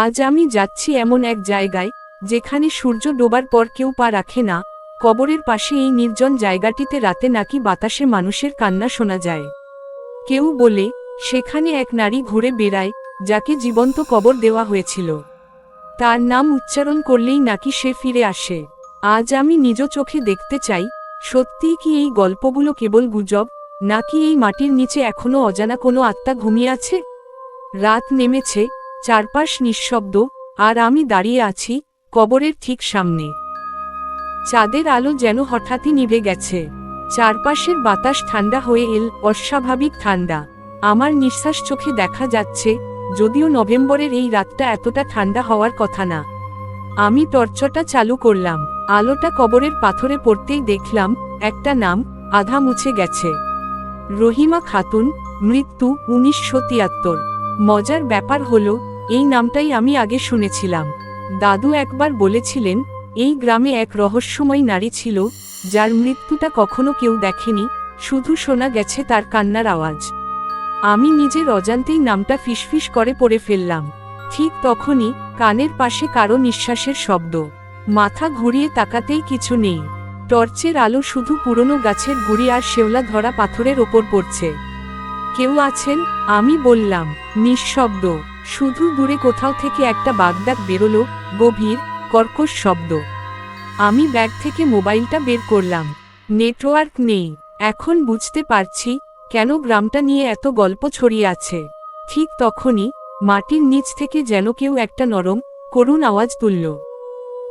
আজ আমি যাচ্ছি এমন এক জায়গায়, যেখানে সূর্য ডোবার পর কেউ পা রাখে না, কবরের পাশে এই নির্জন জায়গাটিতে রাতে নাকি বাতাসে মানুষের কান্না শোনা যায়। কেউ বলে, সেখানে এক নারী ঘুরে বেড়ায়, যাকে জীবন্ত কবর দেওয়া হয়েছিল। তার নাম উচ্চারণ করলেই নাকি সে ফিরে আসে। আজ আমি নিজ চোখে দেখতে চাই, সত্যিই কি এই গল্পগুলো কেবল গুজব, নাকি এই মাটির নিচে এখনও অজানা কোনো আত্মা ঘুমিয়ে আছে? রাত নেমেছে চারপাশ নিঃশব্দ, আর আমি দাঁড়িয়ে আছি কবরের ঠিক সামনে। চাঁদের আলো যেন হঠাৎই নিভে গেছে। চারপাশের বাতাস ঠান্ডা হয়ে এল, অস্বাভাবিক ঠান্ডা। আমার নিঃশ্বাস চোখে দেখা যাচ্ছে, যদিও নভেম্বরের এই রাতটা এতটা ঠান্ডা হওয়ার কথা না। আমি টর্চটা চালু করলাম, আলোটা কবরের পাথরে পড়তেই দেখলাম, একটা নাম, আধা মুছে গেছে। রহিমা খাতুন, মৃত্যু উনিশশো তিয়াত্তর। মজার ব্যাপার হলো এই নামটাই আমি আগে শুনেছিলাম। দাদু একবার বলেছিলেন, এই গ্রামে এক রহস্যময় নারী ছিল, যার মৃত্যুটা কখনো কেউ দেখেনি, শুধু শোনা গেছে তার কান্নার আওয়াজ। আমি নিজের অজান্তেই নামটা ফিসফিস করে পড়ে ফেললাম। ঠিক তখনই কানের পাশে কারও নিঃশ্বাসের শব্দ। মাথা ঘুরিয়ে তাকাতেই কিছু নেই। টর্চের আলো শুধু পুরনো গাছের গুড়ি আর শেওলা ধরা পাথরের ওপর পড়ছে। কেউ আছেন? আমি বললাম, নিঃশব্দ। শুধু দূরে কোথাও থেকে একটা বাগদাক বেরোলো, গভীর, কর্কশ শব্দ। আমি ব্যাগ থেকে মোবাইলটা বের করলাম। নেটওয়ার্ক নেই। এখন বুঝতে পারছি কেন গ্রামটা নিয়ে এত গল্প ছড়িয়ে আছে। ঠিক তখনই মাটির নিচ থেকে যেন কেউ একটা নরম, করুণ আওয়াজ তুলল।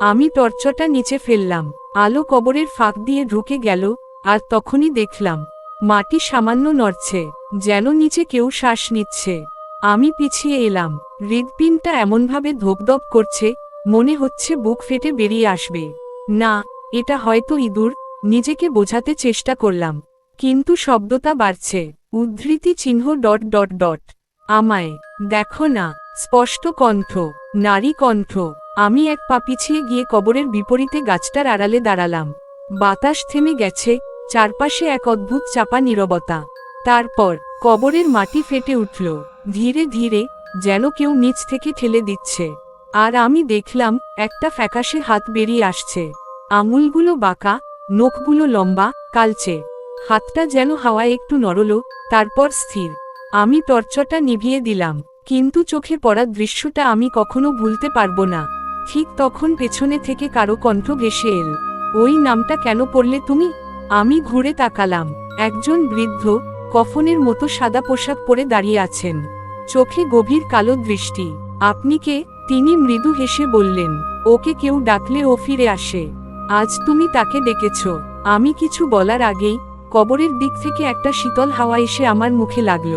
আমি টর্চটা নিচে ফেললাম। আলো কবরের ফাঁক দিয়ে ঢুকে গেল, আর তখনই দেখলাম, মাটি সামান্য নড়ছে, যেন নিচে কেউ শ্বাস নিচ্ছে। আমি পিছিয়ে এলাম। হৃদপিনটা এমনভাবে ধপধপ করছে, মনে হচ্ছে বুক ফেটে বেরিয়ে আসবে। না, এটা হয়তো ইঁদুর, নিজেকে বোঝাতে চেষ্টা করলাম। কিন্তু শব্দটা বাড়ছে। উদ্ধৃতি চিহ্ন ডট ডট ডট। আমায়, দেখো না, স্পষ্ট কণ্ঠ, নারী কণ্ঠ। আমি এক পা পিছিয়ে গিয়ে কবরের বিপরীতে গাছটার আড়ালে দাঁড়ালাম। বাতাস থেমে গেছে, চারপাশে এক অদ্ভুত চাপা নীরবতা। তারপর কবরের মাটি ফেটে উঠল। ধীরে ধীরে যেন কেউ নিচ থেকে ঠেলে দিচ্ছে। আর আমি দেখলাম একটা ফ্যাকাশে হাত বেরিয়ে আসছে। আঙুলগুলো বাঁকা, নখগুলো লম্বা, কালচে। হাতটা যেন হাওয়ায় একটু নড়ল, তারপর স্থির। আমি টর্চটা নিভিয়ে দিলাম, কিন্তু চোখে পড়া দৃশ্যটা আমি কখনো ভুলতে পারব না। ঠিক তখন পেছনে থেকে কারও কণ্ঠ ভেসে এল, ওই নামটা কেন পড়লে তুমি? আমি ঘুরে তাকালাম, একজন বৃদ্ধ কফনের মতো সাদা পোশাক পরে দাঁড়িয়ে আছেন। চোখে গভীর কালো দৃষ্টি। আপনি কে? তিনি মৃদু হেসে বললেন, ওকে কেউ ডাকলে ও ফিরে আসে। আজ তুমি তাকে ডেকেছ। আমি কিছু বলার আগেই কবরের দিক থেকে একটা শীতল হাওয়া এসে আমার মুখে লাগল।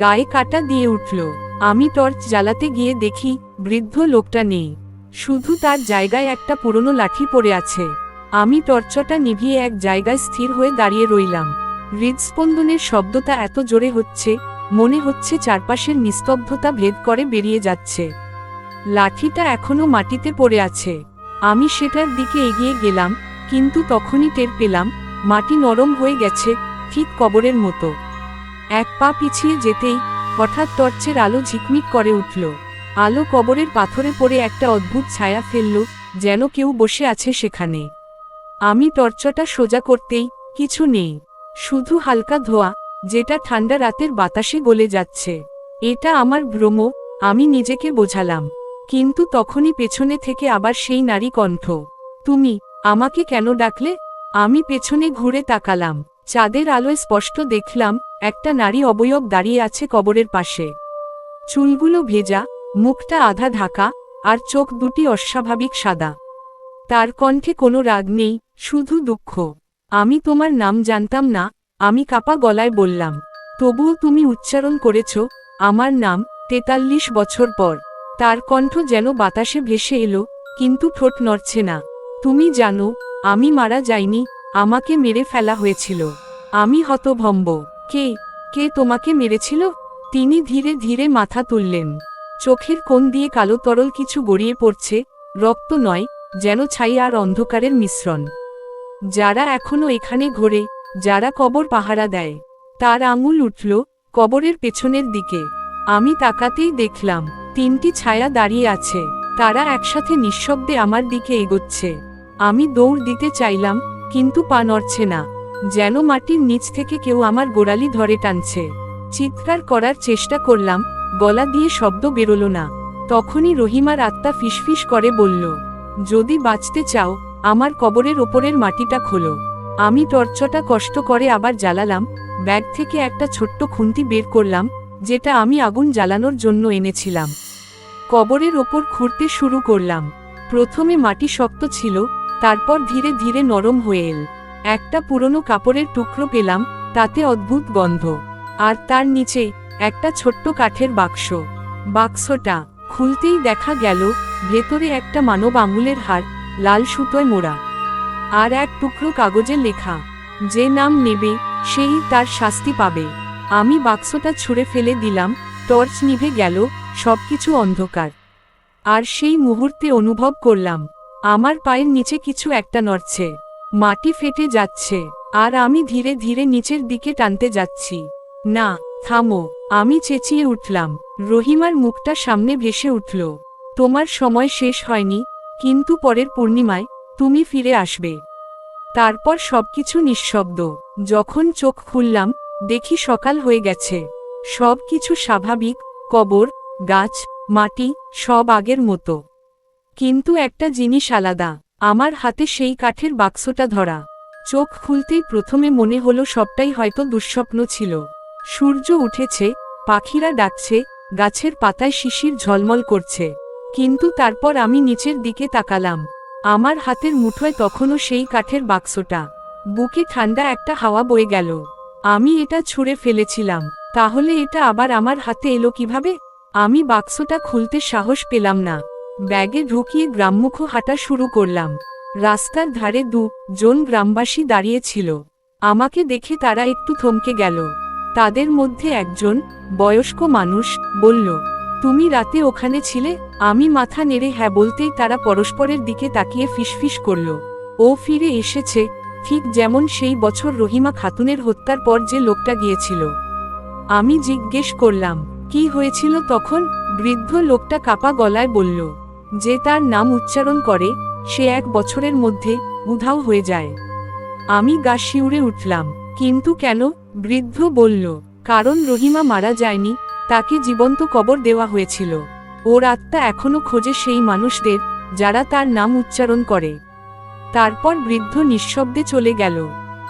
গায়ে কাটা দিয়ে উঠল। আমি টর্চ জ্বালাতে গিয়ে দেখি বৃদ্ধ লোকটা নেই। শুধু তার জায়গায় একটা পুরনো লাঠি পড়ে আছে। আমি টর্চটা নিভিয়ে এক জায়গায় স্থির হয়ে দাঁড়িয়ে রইলাম। হৃদস্পন্দনের শব্দটা এত জোরে হচ্ছে, মনে হচ্ছে চারপাশের নিস্তব্ধতা ভেদ করে বেরিয়ে যাচ্ছে। লাঠিটা এখনও মাটিতে পড়ে আছে। আমি সেটার দিকে এগিয়ে গেলাম, কিন্তু তখনই টের পেলাম, মাটি নরম হয়ে গেছে, ঠিক কবরের মতো। এক পা পিছিয়ে যেতেই, হঠাৎ টর্চের আলো ঝিকমিক করে উঠল। আলো কবরের পাথরে পড়ে একটা অদ্ভুত ছায়া ফেলল, যেন কেউ বসে আছে সেখানে। আমি টর্চটা সোজা করতেই, কিছু নেই। শুধু হালকা ধোয়া, যেটা ঠান্ডা রাতের বাতাসে গলে যাচ্ছে। এটা আমার ভ্রম, আমি নিজেকে বোঝালাম। কিন্তু তখনই পেছনে থেকে আবার সেই নারী কণ্ঠ, তুমি আমাকে কেন ডাকলে? আমি পেছনে ঘুরে তাকালাম। চাঁদের আলোয় স্পষ্ট দেখলাম, একটা নারী অবয়ব দাঁড়িয়ে আছে কবরের পাশে। চুলগুলো ভেজা, মুখটা আধা ঢাকা, আর চোখ দুটি অস্বাভাবিক সাদা। তার কণ্ঠে কোনো রাগ নেই, শুধু দুঃখ। আমি তোমার নাম জানতাম না, আমি কাপা গলায় বললাম, তবুও তুমি উচ্চারণ করেছ, আমার নাম তেতাল্লিশ বছর পর। তার কণ্ঠ যেন বাতাসে ভেসে এলো, কিন্তু ঠোঁট নড়ছে না। তুমি জানো, আমি মারা যাইনি, আমাকে মেরে ফেলা হয়েছিল। আমি হতভম্ব। কে কে তোমাকে মেরেছিল? তিনি ধীরে ধীরে মাথা তুললেন। চোখের কোণ দিয়ে কালো তরল কিছু গড়িয়ে পড়ছে, রক্ত নয়, যেন ছাই আর অন্ধকারের মিশ্রণ। যারা এখনও এখানে ঘোরে, যারা কবর পাহারা দেয়, তার আঙুল উঠল কবরের পেছনের দিকে। আমি তাকাতেই দেখলাম, তিনটি ছায়া দাঁড়িয়ে আছে, তারা একসাথে নিঃশব্দে আমার দিকে এগোচ্ছে। আমি দৌড় দিতে চাইলাম, কিন্তু পা নড়ছে না, যেন মাটির নিচ থেকে কেউ আমার গোড়ালি ধরে টানছে। চিৎকার করার চেষ্টা করলাম, গলা দিয়ে শব্দ বেরোলো না। তখনই রহিমার আত্মা ফিসফিস করে বলল, যদি বাঁচতে চাও আমার কবরের ওপরের মাটিটা খোলো। আমি টর্চটা কষ্ট করে আবার জ্বালালাম, ব্যাগ থেকে একটা ছোট্ট খুন্তি বের করলাম, যেটা আমি আগুন জ্বালানোর জন্য এনেছিলাম। কবরের ওপর খুঁড়তে শুরু করলাম। প্রথমে মাটি শক্ত ছিল, তারপর ধীরে ধীরে নরম হয়ে এল। একটা পুরনো কাপড়ের টুকরো পেলাম, তাতে অদ্ভুত গন্ধ। আর তার নিচে একটা ছোট্ট কাঠের বাক্স। বাক্সটা খুলতেই দেখা গেল, ভেতরে একটা মানব আঙুলের হার লাল সুতোয় মোড়া। আর এক টুকরো কাগজে লেখা, যে নাম নেবে, সেই তার শাস্তি পাবে। আমি বাক্সটা ছুঁড়ে ফেলে দিলাম, টর্চ নিভে গেল, সবকিছু অন্ধকার। আর সেই মুহূর্তে অনুভব করলাম, আমার পায়ের নিচে কিছু একটা নড়ছে। মাটি ফেটে যাচ্ছে, আর আমি ধীরে ধীরে নিচের দিকে টানতে যাচ্ছি। না, থামো, আমি চেঁচিয়ে উঠলাম। রহিমার মুখটা সামনে ভেসে উঠল, তোমার সময় শেষ হয়নি কিন্তু পরের পূর্ণিমায় তুমি ফিরে আসবে। তারপর সবকিছু নিঃশব্দ। যখন চোখ খুললাম, দেখি সকাল হয়ে গেছে। সব কিছু স্বাভাবিক, কবর, গাছ, মাটি, সব আগের মতো। কিন্তু একটা জিনিস আলাদা, আমার হাতে সেই কাঠের বাক্সটা ধরা। চোখ খুলতেই প্রথমে মনে হলো সবটাই হয়তো দুঃস্বপ্ন ছিল। সূর্য উঠেছে, পাখিরা ডাকছে, গাছের পাতায় শিশির ঝলমল করছে। কিন্তু তারপর আমি নিচের দিকে তাকালাম। আমার হাতের মুঠোয় তখনও সেই কাঠের বাক্সটা। বুকে ঠান্ডা একটা হাওয়া বয়ে গেল। আমি এটা ছুঁড়ে ফেলেছিলাম। তাহলে এটা আবার আমার হাতে এলো কীভাবে? আমি বাক্সটা খুলতে সাহস পেলাম না। ব্যাগে ঢুকিয়ে গ্রামমুখ হাঁটা শুরু করলাম। রাস্তার ধারে দু জন গ্রামবাসী দাঁড়িয়েছিল। আমাকে দেখে তারা একটু থমকে গেল। তাদের মধ্যে একজন বয়স্ক মানুষ বলল তুমি রাতে ওখানে ছিলে, আমি মাথা নেড়ে হ্যাঁ বলতেই তারা পরস্পরের দিকে তাকিয়ে ফিসফিস করল। ও ফিরে এসেছে, ঠিক যেমন সেই বছর রহিমা খাতুনের হত্যার পর যে লোকটা গিয়েছিল। আমি জিজ্ঞেস করলাম, কি হয়েছিল তখন? বৃদ্ধ লোকটা কাপা গলায় বলল, যে তার নাম উচ্চারণ করে, সে এক বছরের মধ্যে উধাও হয়ে যায়। আমি গা শিউরে উঠলাম, কিন্তু কেন? বৃদ্ধ বলল, কারণ রহিমা মারা যায়নি তাকে জীবন্ত কবর দেওয়া হয়েছিল। ওর আত্মা এখনও খোঁজে সেই মানুষদের, যারা তার নাম উচ্চারণ করে। তারপর বৃদ্ধ নিঃশব্দে চলে গেল।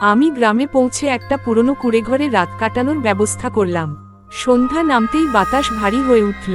আমি গ্রামে পৌঁছে একটা পুরনো কুড়েঘরে রাত কাটানোর ব্যবস্থা করলাম। সন্ধ্যা নামতেই বাতাস ভারী হয়ে উঠল।